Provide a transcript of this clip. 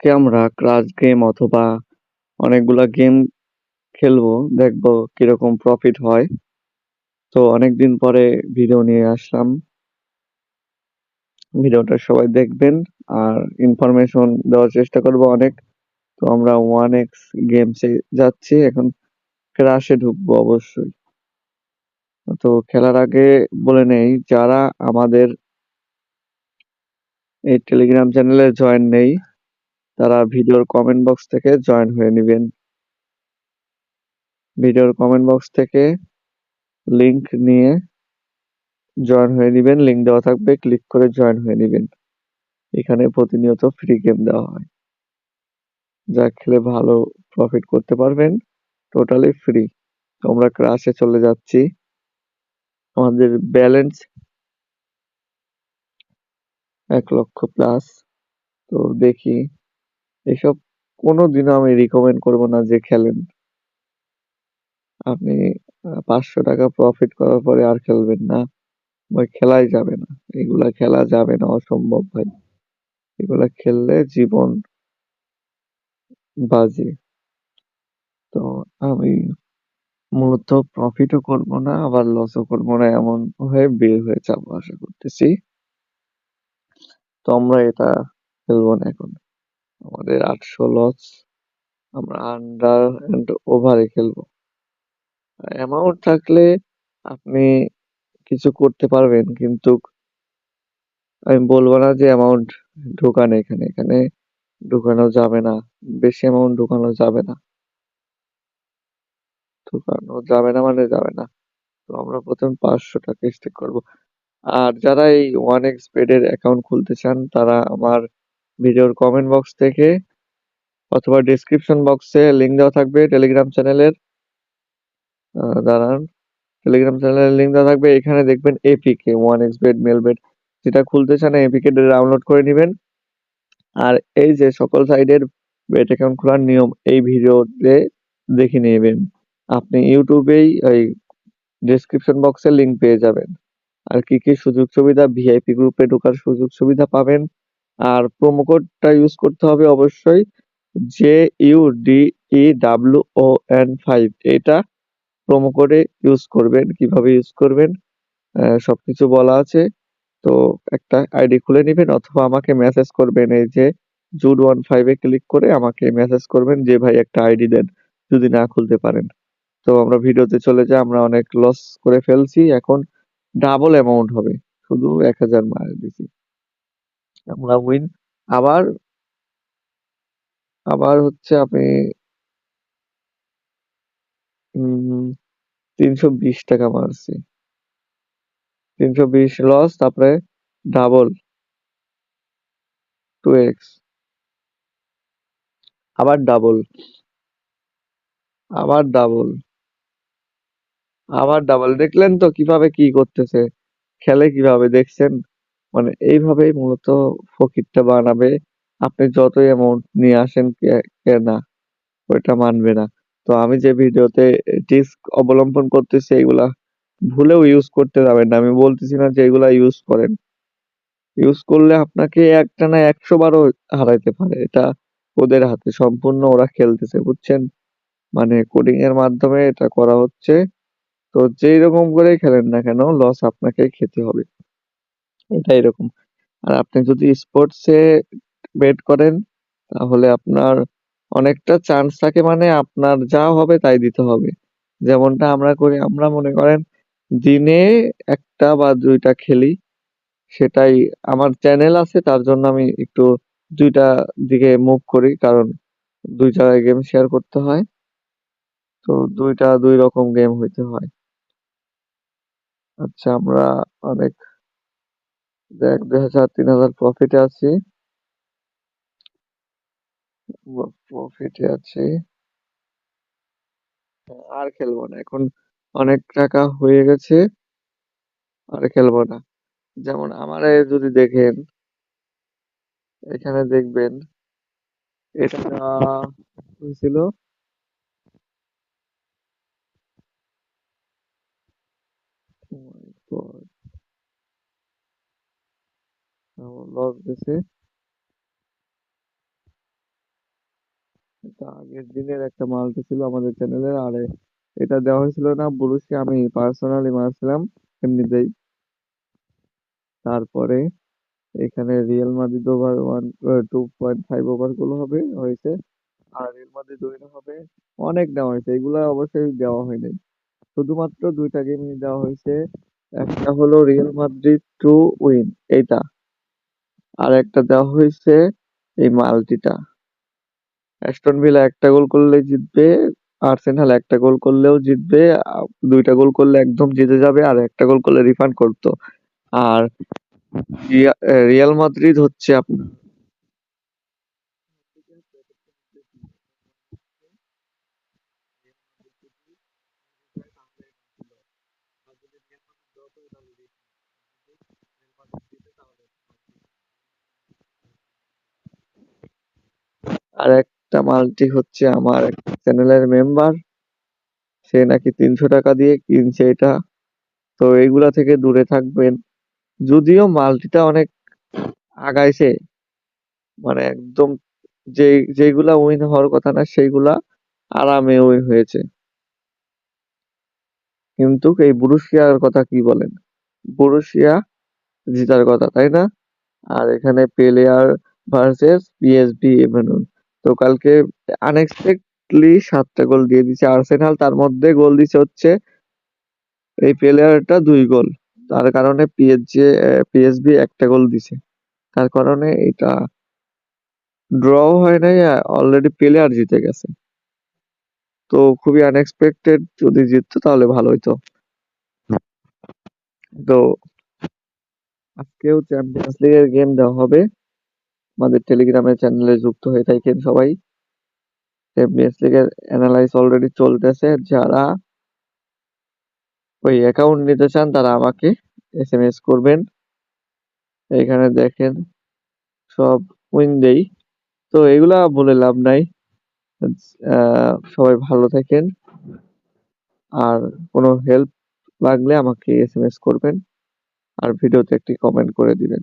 আজকে আমরা crash game অথবা অনেকগুলা গেম খেলব, দেখব কীরকম প্রফিট হয়। তো অনেকদিন পরে ভিডিও নিয়ে আসলাম। ভিডিওটা সবাই দেখবেন আর ইনফরমেশন দেওয়ার চেষ্টা করব অনেক। তো আমরা ওয়ান এক্স গেমসে যাচ্ছি, এখন ক্রাশে ঢুকবো অবশ্যই। তো খেলার আগে বলে নেই, যারা আমাদের এই টেলিগ্রাম চ্যানেলে জয়েন নেই তারা ভিডিওর কমেন্ট বক্স থেকে জয়েন হয়ে নেবেন। ভিডিওর কমেন্ট বক্স থেকে লিংক নিয়ে জয়েন হয়ে নেবেন। লিংক দেওয়া থাকবে ক্লিক করে জয়েন হয়ে নেবেন। এখানে প্রতিনিয়ত ফ্রি গেম দেওয়া হয়। যা খেলে ভালো প্রফিট করতে পারবেন টোটালি ফ্রি আমরা ক্রাশে চলে যাচ্ছি। আমাদের ব্যালেন্স এক লক্ষ প্লাস তো দেখি এসব কোনোদিনও আমি রিকমেন্ড করব না যে খেলেন। আপনি পাঁচশো টাকা প্রফিট করার পরে আর খেলবেন না। ওই খেলাই যাবে না। এগুলা খেলা যাবে না, অসম্ভব ভাই। এগুলা খেললে জীবন বাজে। তো আমি মূলত প্রফিটও করব না, আবার লসও করব না, এমন হয়ে বের হয়ে যাব আশা করতেছি। তো আমরা এটা খেলব না এখন। আমাদের আটশো লস আমরা আন্ডার এন্ড ওভারে খেলব। অ্যামাউন্ট থাকলে আপনি কিছু করতে পারবেন, কিন্তু আমি বলব না যে অ্যামাউন্ট ঢোকান এখানে। এখানে ঢুকানো যাবে না, বেশি অ্যামাউন্ট ঢুকানো যাবে না। ঢুকানো যাবে না মানে যাবে না। তো আমরা প্রথম পাঁচশো টাকা স্টেক করব। আর যারা এই ওয়ান এক্স পেডের অ্যাকাউন্ট খুলতে চান, তারা আমার ভিডিওর কমেন্ট বক্স থেকে অথবা ডিসক্রিপশন বক্সে লিঙ্ক দেওয়া থাকবে টেলিগ্রাম চ্যানেলের দাঁড়ান। টেলিগ্রাম চ্যানেলের লিঙ্ক দেওয়া থাকবে। এখানে দেখবেন APK one X bet Mel bet যেটা খুলতে চান এপিকে ডাউনলোড করে নেবেন। আর এই যে সকল সাইডের বেড অ্যাকাউন্ট খোলার নিয়ম, এই ভিডিওতে দেখে নেবেন। আপনি ইউটিউবেই ওই ডেসক্রিপশন বক্সে লিঙ্ক পেয়ে যাবেন। আর কি কি সুযোগ সুবিধা ভিআইপি গ্রুপে ঢোকার সুযোগ সুবিধা পাবেন আর প্রোমো কোডটা ইউজ করতে হবে অবশ্যই J U D E W O N five এটা প্রোমো কোডে ইউজ করবেন, কীভাবে ইউজ করবেন সব কিছু বলা আছে। তো একটা আইডি খুলে নেবেন অথবা আমাকে মেসেজ করবেন এই যে জুড ওয়ান ফাইভে ক্লিক করে আমাকে মেসেজ করবেন যে ভাই একটা আইডি দেন, যদি না খুলতে পারেন। তো আমরা ভিডিওতে চলে যাই, আমরা অনেক লস করে ফেলছি, এখন ডাবল অ্যামাউন্ট হবে। শুধু এক হাজার মার দিছি। আমরা উইন আবার আবার হচ্ছে আপনি তিনশো বিশ টাকা মারছি। তিনশো বিশ লস তারপরে ডাবল টু এক্স আবার ডাবল আবার ডাবল আবার ডাবল দেখলেন তো কীভাবে কি করতেছে? খেলে কীভাবে? দেখছেন? মানে এইভাবেই মূলত ফকিরটা বানাবে। আপনি যতই অ্যামাউন্ট নিয়ে আসেন কে না, ওইটা মানবে না। তো আমি যে ভিডিওতে টিস্ক অবলম্বন করতেছি এগুলা ভুলেও ইউজ করতে যাবেন না। আমি বলতেছি না যে এগুলা ইউজ করেন। ইউজ করলে আপনাকে একটা না একশো বারও হারাইতে পারে। এটা ওদের হাতে সম্পূর্ণ ওরা খেলতেছে, বুঝছেন? মানে কোডিং এর মাধ্যমে এটা করা হচ্ছে। তো যেই রকম করেই খেলেন না কেন লস আপনাকে খেতে হবে। এটা এরকম। আর আপনি যদি স্পোর্টসে বেট করেন, তাহলে আপনার অনেকটা চান্স থাকে মানে আপনার যা হবে তাই দিতে হবে। যেমনটা আমরা করি, আমরা মনে করেন দিনে একটা বা দুইটা খেলি। সেটাই আমার চ্যানেল আছে, তার জন্য আমি একটু দুইটা দিকে মুভ করি, কারণ দুই জায়গায় গেম শেয়ার করতে হয়। তো দুইটা দুই রকম গেম হইতে হয়। আচ্ছা আমরা অনেক দেখ, দুই হাজার, তিন হাজার প্রফিটে আছি। প্রফিটে আছি। আর খেলব না। এখন অনেক টাকা হয়ে গেছে, আর খেলব না। যেমন আমার যদি দেখেন, এখানে দেখবেন, এটা হয়েছিল লস গেছে এটা আগের দিনের একটা মাল্টি ছিল আমাদের চ্যানেলের আর এটা দেওয়া হয়েছিল না, বুরুজকে আমি পার্সোনালি মারছিলাম, এমনিতেই। তারপরে এখানে Real Madrid over one two point five ওভারগুলো হবে, হয়েছে। আর রিয়াল মাদ্রিদ উইন হবে, অনেক দেওয়া হয়েছে, এগুলা অবশ্যই দেওয়া হয়নি শুধুমাত্র দুইটা গেমই দেওয়া হয়েছে, একটা হলো রিয়েল মাদ্রিদ টু উইন এইটা। আর একটা দেওয়া হয়েছে এই মাল্টিটা। অ্যাস্টন ভিলা একটা গোল করলে জিতবে আর্সেনাল একটা গোল করলেও জিতবে দুইটা গোল করলে একদম জিতে যাবে আর একটা গোল করলে রিফান্ড করতো। আর রিয়া- রিয়াল মাদ্রিদ হচ্ছে আপনার আর একটা মাল্টি হচ্ছে আমার চ্যানেলের মেম্বার। সে নাকি তিনশো টাকা দিয়ে কিনছে এটা। তো এইগুলা থেকে দূরে থাকবেন। যদিও মাল্টিটা অনেক আগাইছে মানে একদম যে যেগুলা উইন হওয়ার কথা না, সেইগুলা আরামে উইন হয়েছে। কিন্তু এই বুরুশিয়ার কথা কি বলেন? বুরুশিয়া জিতার কথা, তাই না? আর এখানে প্লেয়ার ভার্সেস পিএসভি এমএনএল তো কালকে আনএক্সপেক্টলি সাতটা গোল দিয়ে দিছে আর্সেনাল। তার মধ্যে গোল দিছে হচ্ছে এই প্লেয়ারটা দুই গোল তার কারণে পিএসজি পিএসভি একটা গোল দিছে তার কারণে এটা ড্র হয় নাই অলরেডি প্লেয়ার জিতে গেছে। তো খুবই আনএক্সপেক্টেড যদি জিততো তাহলে ভালো হইতো। তো আজকেও চ্যাম্পিয়ন্স লিগের গেম দেওয়া হবে। আমাদের টেলিগ্রামের চ্যানেলে যুক্ত হয়ে থাকেন সবাই। চ্যাম্পিয়ন্স লিগের অ্যানালাইজ অলরেডি চলতেছে। যারা ওই অ্যাকাউন্ট নিতে চান, তারা আমাকে এস এম এস করবেন। এখানে দেখেন, সব উইন দেই তো এগুলা বলে লাভ নাই। সবাই ভালো থাকেন। আর কোনো হেল্প লাগলে আমাকে এস এম এস করবেন। আর ভিডিওতে একটি কমেন্ট করে দিবেন।